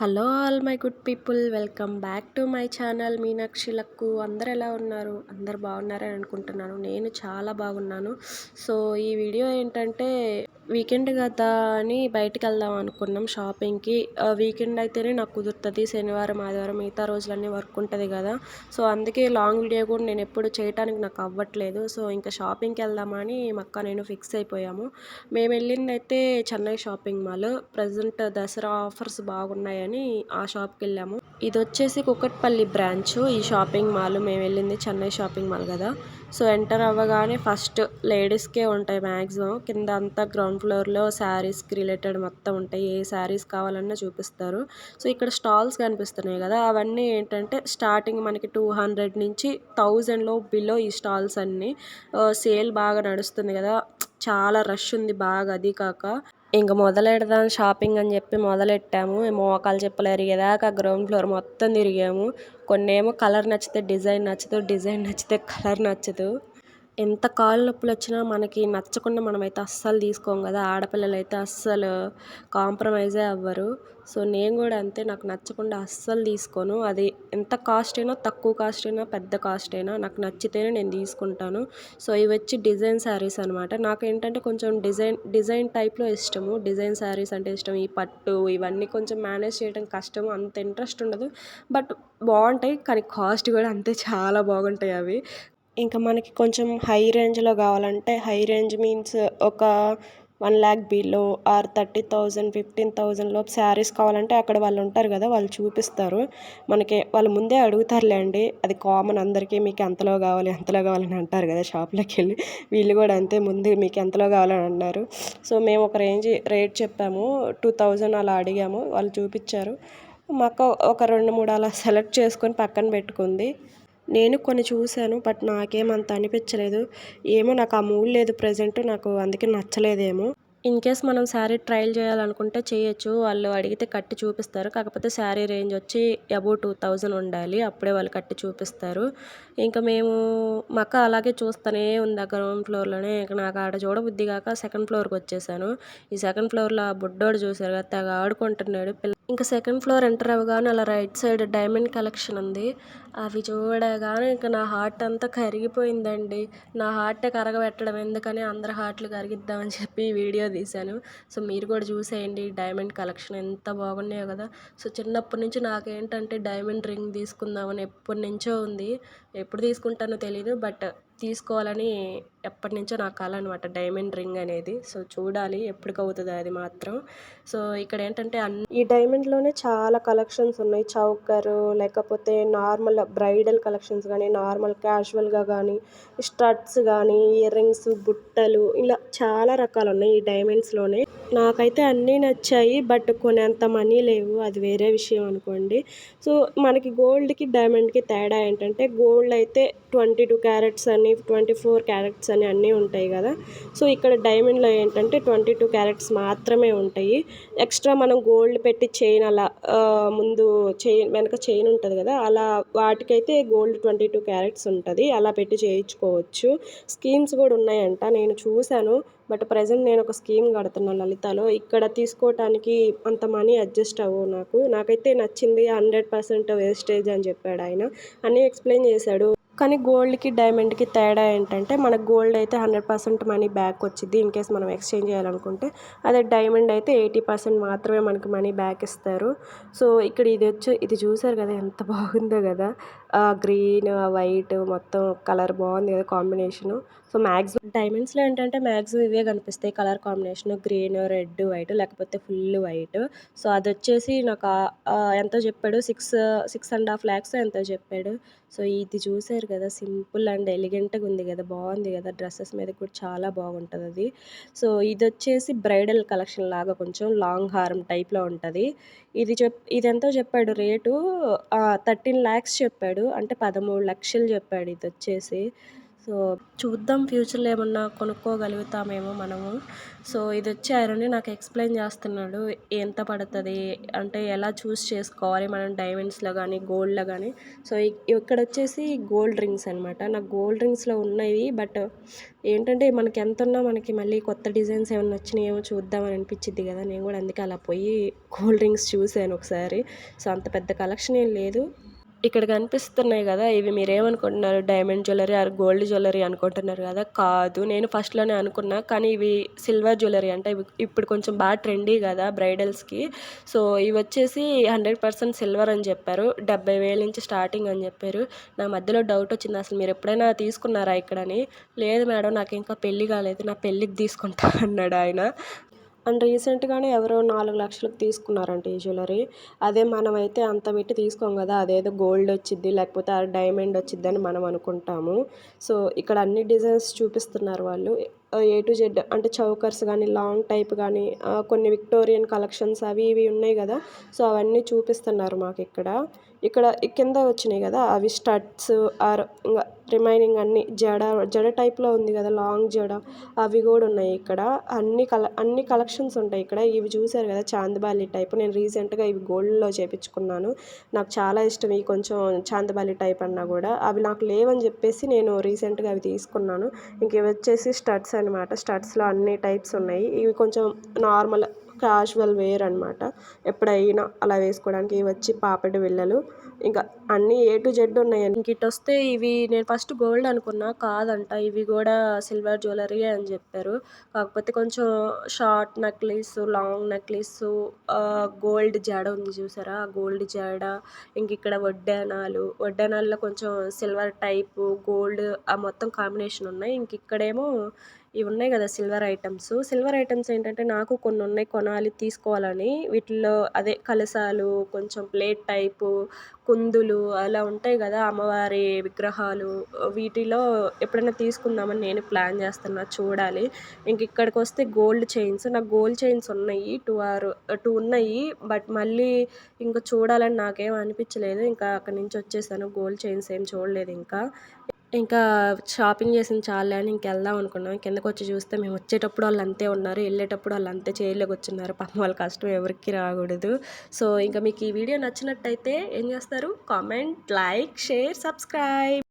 Hello all my good people welcome back to my channel Meenakshi luck అందరు ఎలా ఉన్నారు? అందరు బాగున్నారని అనుకుంటున్నాను. నేను చాలా బాగున్నాను. సో ఈ వీడియో ఏంటంటే వీకెండ్ కదా అని బయటికి వెళ్దాం అనుకున్నాం షాపింగ్కి. వీకెండ్ అయితేనే నాకు కుదురుతుంది. శనివారం ఆదివారం మిగతా రోజులన్నీ వర్క్ ఉంటుంది కదా. సో అందుకే లాంగ్ వీడియో కూడా నేను ఎప్పుడు చేయడానికి నాకు అవ్వట్లేదు. సో ఇంకా షాపింగ్కి వెళ్దామని మక్క నేను ఫిక్స్ అయిపోయాము. మేము వెళ్ళింది అయితే Chennai shopping mall. Present Dasara offers బాగున్నాయని ఆ షాప్కి వెళ్ళాము. ఇది వచ్చేసి కుక్కట్పల్లి బ్రాంచ్. ఈ షాపింగ్ మాల్. మేము వెళ్ళింది చెన్నై షాపింగ్ మాల్ కదా. సో ఎంటర్ అవ్వగానే ఫస్ట్ లేడీస్కే ఉంటాయి మ్యాక్సిమం కింద అంతా గ్రౌండ్ ఫ్లోర్లో శారీస్కి రిలేటెడ్ మొత్తం ఉంటాయి. ఏ శారీస్ కావాలన్నా చూపిస్తారు. సో ఇక్కడ స్టాల్స్ కనిపిస్తున్నాయి కదా అవన్నీ ఏంటంటే స్టార్టింగ్ మనకి టూ హండ్రెడ్ నుంచి థౌజండ్లో బిలో ఈ స్టాల్స్ అన్నీ. సేల్ బాగా నడుస్తుంది కదా. చాలా రష్ ఉంది బాగా అది కాక. ఇంక మొదలెడదాం షాపింగ్ అని చెప్పి మొదలెట్టాము. మోకాలు చెప్పులు ఎరిగేదాకా గ్రౌండ్ ఫ్లోర్ మొత్తం తిరిగాము. కొన్ని ఏమో కలర్ నచ్చితే డిజైన్ నచ్చదు డిజైన్ నచ్చితే కలర్ నచ్చదు. ఎంత కాళ్ళు నొప్పులు వచ్చినా మనకి నచ్చకుండా మనమైతే అస్సలు తీసుకోం కదా. ఆడపిల్లలు అయితే అస్సలు కాంప్రమైజే అవ్వరు. సో నేను కూడా అంతే. నాకు నచ్చకుండా అస్సలు తీసుకోను. అది ఎంత కాస్ట్ అయినా తక్కువ కాస్ట్ అయినా పెద్ద కాస్ట్ అయినా నాకు నచ్చితేనే నేను తీసుకుంటాను. సో ఇవి వచ్చి డిజైన్ శారీస్ అనమాట నాకు ఏంటంటే కొంచెం డిజైన్ డిజైన్ టైప్లో ఇష్టము. డిజైన్ శారీస్ అంటే ఇష్టం. ఈ పట్టు ఇవన్నీ కొంచెం మేనేజ్ చేయడం కష్టము. అంత ఇంట్రెస్ట్ ఉండదు. బట్ బాగుంటాయి. కానీ కాస్ట్ కూడా అంతే. చాలా బాగుంటాయి అవి. ఇంకా మనకి కొంచెం హై రేంజ్లో కావాలంటే హై రేంజ్ మీన్స్ ఒక one lakh below or thirty thousand fifteen thousand లోపు శారీస్ కావాలంటే అక్కడ వాళ్ళు ఉంటారు కదా వాళ్ళు చూపిస్తారు. మనకి వాళ్ళు ముందే అడుగుతారులేండి అది కామన్ అందరికీ మీకు ఎంతలో కావాలి ఎంతలో కావాలని అంటారు కదా షాప్లోకి వెళ్ళి. వీళ్ళు కూడా అంతే ముందు మీకు ఎంతలో కావాలని అన్నారు. సో మేము ఒక రేంజ్ రేట్ చెప్పాము టూ థౌజండ్ అలా అడిగాము వాళ్ళు చూపించారు. మాకు ఒక రెండు మూడు అలా సెలెక్ట్ చేసుకొని పక్కన పెట్టుకుంది. నేను కొన్ని చూశాను బట్ నాకేమంత అనిపించలేదు. ఏమో నాకు ఆ మూడ్ లేదు ప్రజెంట్ నాకు అందుకే నచ్చలేదేమో. ఇన్ కేస్ మనం శారీ ట్రయల్ చేయాలనుకుంటే చేయొచ్చు. వాళ్ళు అడిగితే కట్టి చూపిస్తారు. కాకపోతే శారీ రేంజ్ వచ్చి అబౌ టూ థౌజండ్ ఉండాలి. అప్పుడే వాళ్ళు కట్టి చూపిస్తారు. ఇంకా మేము మక్క అలాగే చూస్తూనే ఉంది ఆ గ్రౌండ్ ఫ్లోర్లోనే. ఇంకా నాకు ఆడ చూడబుద్ధి కాక సెకండ్ ఫ్లోర్కి వచ్చేసాను. ఈ సెకండ్ ఫ్లోర్లో ఆ బుడ్డోడు చూసారు తెగ ఆడుకుంటున్నాడు. పిల్ల ఇంకా సెకండ్ ఫ్లోర్ ఎంటర్ అవ్వగానే అలా రైట్ సైడ్ డైమండ్ కలెక్షన్ ఉంది. అవి చూడగానే ఇంకా నా హార్ట్ అంతా కరిగిపోయిందండి. నా హార్ట్ కరగబెట్టడం ఎందుకని అందరి హార్ట్లు కరిగిద్దామని చెప్పి వీడియో తీశాను. సో మీరు కూడా చూసేయండి డైమండ్ కలెక్షన్ ఎంత బాగున్నాయో కదా. సో చిన్నప్పటి నుంచి నాకేంటంటే డైమండ్ రింగ్ తీసుకుందామని ఎప్పటి నుంచో ఉంది. ఎప్పుడు తీసుకుంటానో తెలియదు బట్ తీసుకోవాలని ఎప్పటి నుంచో నా కళ అనమాట డైమండ్ రింగ్ అనేది. సో చూడాలి ఎప్పటికవుతుంది అది మాత్రం. సో ఇక్కడ ఏంటంటే అన్ని ఈ డైమండ్లోనే చాలా కలెక్షన్స్ ఉన్నాయి. చౌకర్ లేకపోతే నార్మల్ బ్రైడల్ కలెక్షన్స్ కానీ నార్మల్ క్యాజువల్గా కానీ స్టడ్స్ కానీ ఇయర్ రింగ్స్ బుట్టలు ఇలా చాలా రకాలు ఉన్నాయి ఈ డైమండ్స్లోనే. నాకైతే అన్నీ నచ్చాయి బట్ కొనేంత మనీ లేవు. అది వేరే విషయం అనుకోండి. సో మనకి గోల్డ్కి డైమండ్కి తేడా ఏంటంటే గోల్డ్ అయితే ట్వంటీ టూ క్యారెట్స్ అని ట్వంటీ ఫోర్ క్యారెట్స్ అని అన్నీ ఉంటాయి కదా. సో ఇక్కడ డైమండ్లో ఏంటంటే ట్వంటీ టూ క్యారెట్స్ మాత్రమే ఉంటాయి. ఎక్స్ట్రా మనం గోల్డ్ పెట్టి చైన్ అలా ముందు చైన్ వెనక చైన్ ఉంటుంది కదా అలా వాటికైతే గోల్డ్ ట్వంటీ టూ క్యారెట్స్ ఉంటుంది. అలా పెట్టి చేయించుకోవచ్చు. స్కీమ్స్ కూడా ఉన్నాయంట. నేను చూశాను. బట్ ప్రజెంట్ నేను ఒక స్కీమ్ కడుతున్నాను లలితలో. ఇక్కడ తీసుకోవటానికి అంత మనీ అడ్జస్ట్ అవ్వవు నాకు. నాకైతే నచ్చింది హండ్రెడ్ పర్సెంట్ వేస్టేజ్ అని చెప్పాడు ఆయన. అన్నీ ఎక్స్ప్లెయిన్ చేశాడు. కానీ గోల్డ్కి డైమండ్కి తేడా ఏంటంటే మనకు గోల్డ్ అయితే హండ్రెడ్ పర్సెంట్ మనీ బ్యాక్ వచ్చింది ఇన్ కేస్ మనం ఎక్స్చేంజ్ చేయాలనుకుంటే. అదే డైమండ్ అయితే ఎయిటీ పర్సెంట్ మాత్రమే మనకి మనీ బ్యాక్ ఇస్తారు. సో ఇక్కడ ఇది వచ్చి ఇది చూసారు కదా ఎంత బాగుందో కదా. గ్రీన్ వైట్ మొత్తం కలర్ బాగుంది కదా కాంబినేషను. సో మ్యాక్సిమం డైమండ్స్లో ఏంటంటే మ్యాక్సిమం ఇవే కనిపిస్తాయి. Colour combination green red white లేకపోతే ఫుల్ వైట్. సో అది వచ్చేసి నాకు ఎంతో చెప్పాడు? Six six and half lakhs ఎంతో చెప్పాడు. సో ఇది చూసారు కదా సింపుల్ అండ్ ఎలిగెంట్గా ఉంది కదా బాగుంది కదా డ్రెస్సెస్ మీద కూడా చాలా బాగుంటుంది అది. సో ఇది వచ్చేసి బ్రైడల్ కలెక్షన్ లాగా కొంచెం లాంగ్ హారం టైప్లో ఉంటుంది. ఇది చెప్ ఇది ఎంతో చెప్పాడు రేటు? థర్టీన్ ల్యాక్స్ చెప్పాడు అంటే పదమూడు లక్షలు చెప్పాడు ఇది వచ్చేసి. సో చూద్దాం ఫ్యూచర్లో ఏమన్నా కొనుక్కోగలుగుతామేమో మనము. సో ఇది వచ్చి ఆయన నాకు ఎక్స్ప్లెయిన్ చేస్తున్నాడు ఎంత పడుతుంది? అంటే ఎలా చూస్ చేసుకోవాలి మనం డైమండ్స్లో కానీ గోల్డ్లో కానీ సో ఇక్కడ వచ్చేసి గోల్డ్ రింగ్స్ అనమాట నాకు గోల్డ్ రింగ్స్లో ఉన్నాయి బట్ ఏంటంటే మనకి ఎంత ఉన్నా మనకి మళ్ళీ కొత్త డిజైన్స్ ఏమైనా వచ్చినాయేమో చూద్దామని అనిపించింది కదా. నేను కూడా అందుకే అలా పోయి గోల్డ్ రింగ్స్ చూశాను ఒకసారి. సో అంత పెద్ద కలెక్షన్ ఏం లేదు. ఇక్కడ కనిపిస్తున్నాయి కదా ఇవి మీరేమనుకుంటున్నారు? Diamond jewellery or gold jewellery అనుకుంటున్నారు కదా? కాదు నేను ఫస్ట్లోనే అనుకున్నా కానీ ఇవి సిల్వర్ జ్యువెలరీ అంటే ఇవి ఇప్పుడు కొంచెం బాగా ట్రెండీ కదా బ్రైడల్స్కి సో ఇవి వచ్చేసి హండ్రెడ్ పర్సెంట్ సిల్వర్ అని చెప్పారు. డెబ్బై వేల నుంచి స్టార్టింగ్ అని చెప్పారు. నా మధ్యలో డౌట్ వచ్చింది. అసలు మీరు ఎప్పుడైనా తీసుకున్నారా ఇక్కడని? లేదు మేడం నాకు ఇంకా పెళ్ళి కాలేదు. నా పెళ్ళికి తీసుకుంటా అన్నాడు ఆయన. అండ్ రీసెంట్గానే ఎవరో నాలుగు లక్షలకు తీసుకున్నారంట ఈ జ్యువెలరీ. అదే మనమైతే అంత పెట్టి తీసుకోం కదా అదేదో గోల్డ్ వచ్చిద్ది లేకపోతే ఆ డైమండ్ వచ్చిద్ది అని మనం అనుకుంటాము. సో ఇక్కడ అన్ని డిజైన్స్ చూపిస్తున్నారు వాళ్ళు. ఏ టు జెడ్ అంటే చౌకర్స్ కానీ లాంగ్ టైప్ కానీ కొన్ని విక్టోరియన్ కలెక్షన్స్ అవి ఇవి ఉన్నాయి కదా. సో అవన్నీ చూపిస్తున్నారు మాకు ఇక్కడ ఇక్కడ కింద వచ్చినాయి కదా అవి స్టడ్స్ ఆర్ ఇంకా రిమైనింగ్ అన్ని జడ జడ టైప్లో ఉంది కదా లాంగ్ జడ అవి కూడా ఉన్నాయి ఇక్కడ. అన్ని కల అన్ని కలెక్షన్స్ ఉంటాయి ఇక్కడ. ఇవి చూసారు కదా చాందబాలి టైప్. నేను రీసెంట్గా ఇవి గోల్డ్లో చేపించుకున్నాను. నాకు చాలా ఇష్టం ఈ కొంచెం చాందబాలి టైప్ అన్నా కూడా. అవి నాకు లేవని చెప్పేసి నేను రీసెంట్గా అవి తీసుకున్నాను. ఇంక ఇవి వచ్చేసి స్టడ్స్ అనమాట స్టడ్స్లో అన్ని టైప్స్ ఉన్నాయి. ఇవి కొంచెం నార్మల్ క్యాజువల్ వేర్ అనమాట ఎప్పుడైనా అలా వేసుకోవడానికి వచ్చి పాపడి బిళ్ళలు. ఇంకా అన్నీ ఏ టు జెడ్ ఉన్నాయి ఇంక ఇటు వస్తే ఇవి నేను ఫస్ట్ గోల్డ్ అనుకున్నా కాదంట. ఇవి కూడా సిల్వర్ జ్యువెలరీ అని చెప్పారు. కాకపోతే కొంచెం short necklace long necklace gold జడ ఉంది చూసారా? ఆ గోల్డ్ జడ ఇంక ఇక్కడ వడ్డానాలు వడ్డానాల్లో కొంచెం సిల్వర్ టైపు గోల్డ్ ఆ మొత్తం కాంబినేషన్ ఉన్నాయి. ఇంక ఇక్కడేమో ఇవి ఉన్నాయి కదా సిల్వర్ ఐటమ్స్ సిల్వర్ ఐటమ్స్ ఏంటంటే నాకు కొన్ని ఉన్నాయి కొనాలి తీసుకోవాలని. వీటిలో అదే కలశాలు కొంచెం ప్లేట్ టైపు కుందులు అలా ఉంటాయి కదా అమ్మవారి విగ్రహాలు. వీటిలో ఎప్పుడైనా తీసుకుందామని నేను ప్లాన్ చేస్తున్నా చూడాలి. ఇంక ఇక్కడికి వస్తే గోల్డ్ చైన్స్ నాకు గోల్డ్ చైన్స్ ఉన్నాయి టూ ఆర్ టూ ఉన్నాయి బట్ మళ్ళీ ఇంకా చూడాలని నాకేం అనిపించలేదు. ఇంకా అక్కడి నుంచి వచ్చేసాను గోల్డ్ చైన్స్ ఏం చూడలేదు ఇంకా. ఇంకా షాపింగ్ చేసిన చాలు అని ఇంక వెళ్దాం అనుకున్నాం. కిందకు వచ్చి చూస్తే మేము వచ్చేటప్పుడు వాళ్ళు అంతే ఉన్నారు. వెళ్ళేటప్పుడు వాళ్ళు అంతే చేయలేక వచ్చున్నారు పాపం వాళ్ళ కష్టం ఎవరికి రాకూడదు. సో ఇంకా మీకు ఈ వీడియో నచ్చినట్టయితే ఏం చేస్తారు? Comment like share subscribe.